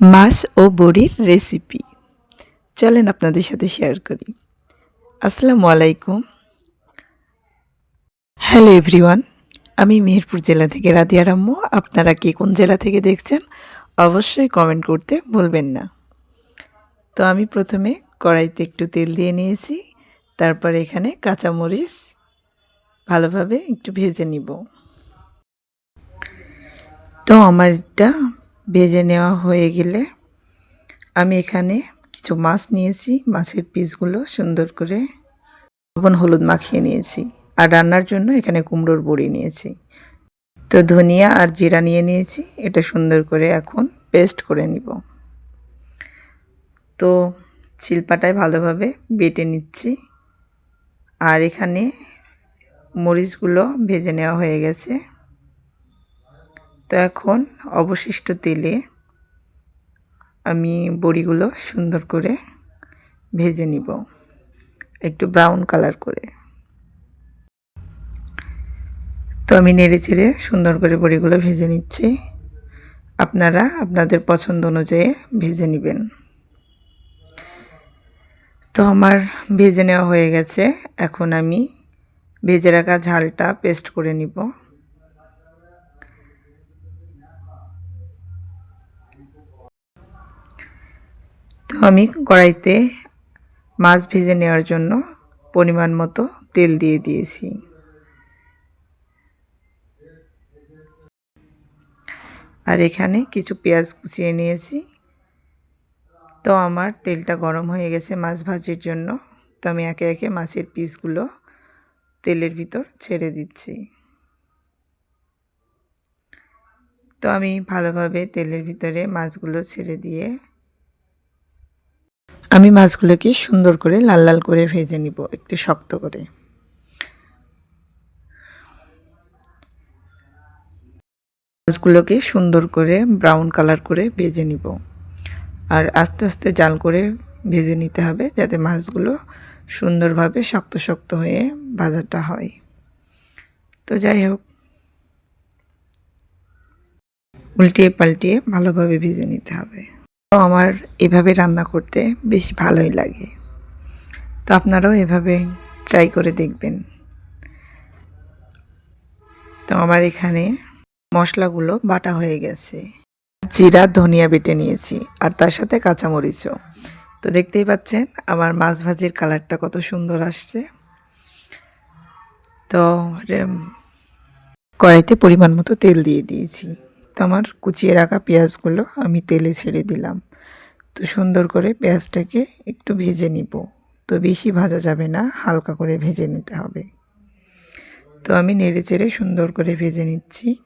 মাছ ও বড়ির রেসিপি চলেন আপনাদের সাথে শেয়ার করি। আসসালামু আলাইকুম। হ্যালো এভরিওয়ান আমি মেহেরপুর জেলা থেকে রাদিয়া রাম্মু। আপনারা কে কোন জেলা থেকে দেখছেন, অবশ্যই কমেন্ট করতে ভুলবেন না। তো আমি প্রথমে কড়াইতে একটু তেল দিয়ে নিয়েছি, তারপর এখানে কাঁচামরিচ ভালোভাবে একটু ভেজে নিব। তো আমার এটা ভেজে নেওয়া হয়ে গেলে আমি এখানে কিছু মাছ নিয়েছি। মাছের পিসগুলো সুন্দর করে লবণ, হলুদ মাখিয়ে নিয়েছি আর রান্নার জন্য এখানে কুমড়োর বড়ি নিয়েছি। তো ধনিয়া আর জিরা নিয়ে নিয়েছি। এটা সুন্দর করে এখন পেস্ট করে নিব। তো শিলপাটায় ভালোভাবে বেটে নিচ্ছি। আর এখানে মরিচগুলো ভেজে নেওয়া হয়ে গেছে। তো এখন অবশিষ্ট তেলে আমি বড়িগুলো সুন্দর করে ভেজে নিব, একটু ব্রাউন কালার করে। তো আমি নেড়ে চেড়ে সুন্দর করে বড়িগুলো ভেজে নিচ্ছি। আপনারা আপনাদের পছন্দ অনুযায়ী ভেজে নেবেন। তো আমার ভেজে নেওয়া হয়ে গেছে, এখন আমি ভেজে রাখা ঝালটা পেস্ট করে নিব। তো আমি কড়াইতে মাছ ভেজে নেওয়ার জন্য পরিমাণ মতো তেল দিয়ে দিয়েছি। আর এখানে কিছু পেঁয়াজ কুচিয়ে নিয়েছি। তো আমার তেলটা গরম হয়ে গেছে মাছ ভাজির জন্য। তো আমি একে একে মাছের পিসগুলো তেলের ভিতর ছেড়ে দিচ্ছি। তো আমি ভালোভাবে তেলের ভিতরে মাছগুলো ছেড়ে দিয়ে আমি মাছগুলোকে সুন্দর করে লাল লাল করে ভেজে নিব, একটু শক্ত করে। মাছগুলোকে সুন্দর করে ব্রাউন কালার করে ভেজে নিব। আর আস্তে আস্তে জাল করে ভেজে নিতে হবে যাতে মাছগুলো সুন্দরভাবে শক্ত শক্ত হয়ে ভাজাটা হয়। তো যাই হোক। উল্টিয়ে পাল্টিয়ে ভালোভাবে ভেজে নিতে হবে। আমার এভাবে রান্না করতে বেশ ভালোই লাগে। তো আপনারাও এভাবে ট্রাই করে দেখবেন। তো আমার এখানে মশলাগুলো বাটা হয়ে গেছে। জিরা, ধনিয়া বেটে নিয়েছি আর তার সাথে কাঁচামরিচও। তো দেখতেই পাচ্ছেন আমার মাছ ভাজির কালারটা কত সুন্দর আসছে। তো কড়াইতে পরিমাণ মতো তেল দিয়ে দিয়েছি। আমার কুচিয়ে রাখা পেঁয়াজগুলো আমি তেলে ছেড়ে দিলাম। তো সুন্দর করে পেঁয়াজটাকে একটু ভেজে নিব। তো বেশি ভাজা যাবে না, হালকা করে ভেজে নিতে হবে। তো আমি নেড়ে চেড়ে সুন্দর করে ভেজে নিচ্ছি।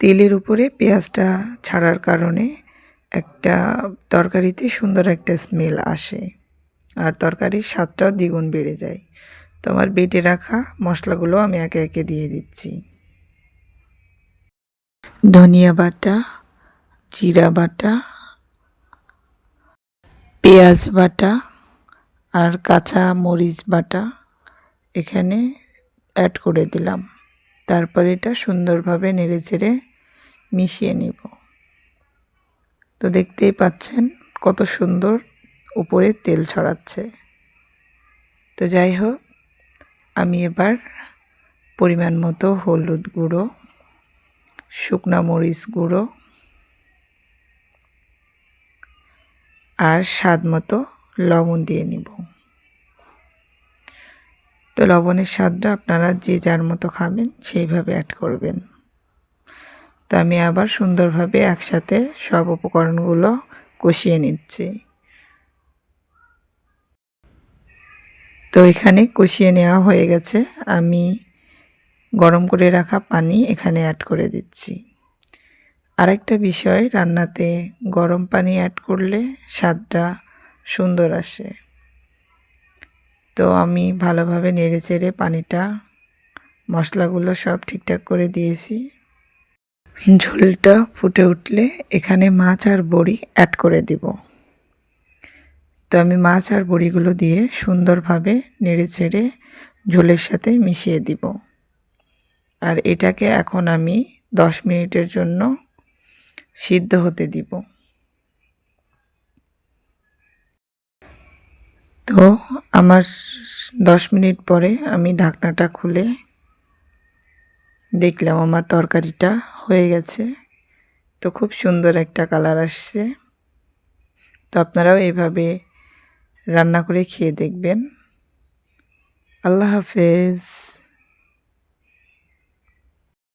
তেলের উপরে পেঁয়াজটা ছাড়ার কারণে একটা তরকারিতে সুন্দর একটা স্মেল আসে আর তরকারির স্বাদটাও দ্বিগুণ বেড়ে যায়। তো আমার বেটে রাখা মশলাগুলো আমি একে একে দিয়ে দিচ্ছি। ধনিয়া বাটা, জিরা বাটা, পেঁয়াজ বাটা আর কাঁচা মরিচ বাটা এখানে অ্যাড করে দিলাম। তারপর এটা সুন্দরভাবে নেড়ে চেড়ে মিশিয়ে নিব। তো দেখতেই পাচ্ছেন কত সুন্দর উপরে তেল ছড়াচ্ছে। তো যাই হোক, আমি এবার পরিমাণ মতো হলুদ গুঁড়ো শুকনা মরিচ গুঁড়ো আর স্বাদ মতো লবণ দিয়ে নিব। তো লবণের স্বাদটা আপনারা যে যার মতো খাবেন সেইভাবে অ্যাড করবেন। তো আমি আবার সুন্দরভাবে একসাথে সব উপকরণগুলো কষিয়ে নিচ্ছি। তো এখানে কষিয়ে নেওয়া হয়ে গেছে। আমি গরম করে রাখা পানি এখানে অ্যাড করে দিচ্ছি। আরেকটা বিষয়, রান্নাতে গরম পানি অ্যাড করলে স্বাদটা সুন্দর আসে। তো আমি ভালোভাবে নেড়ে চেড়ে পানিটা, মশলাগুলো সব ঠিকঠাক করে দিয়েছি। ঝোলটা ফুটে উঠলে এখানে মাছ আর বড়ি অ্যাড করে দিব। তো আমি মাছ আর বড়িগুলো দিয়ে সুন্দরভাবে নেড়ে চেড়ে ঝোলের সাথে মিশিয়ে দিব। আর এটাকে এখন আমি দশ মিনিটের জন্য সিদ্ধ হতে দিব। তো আমার দশ মিনিট পরে আমি ঢাকনাটা খুলে দেখলাম আমার তরকারিটা হয়ে গেছে। তো খুব সুন্দর একটা কালার আসছে। তো আপনারাও এইভাবে রান্না করে খেয়ে দেখবেন। আল্লাহ হাফেজ।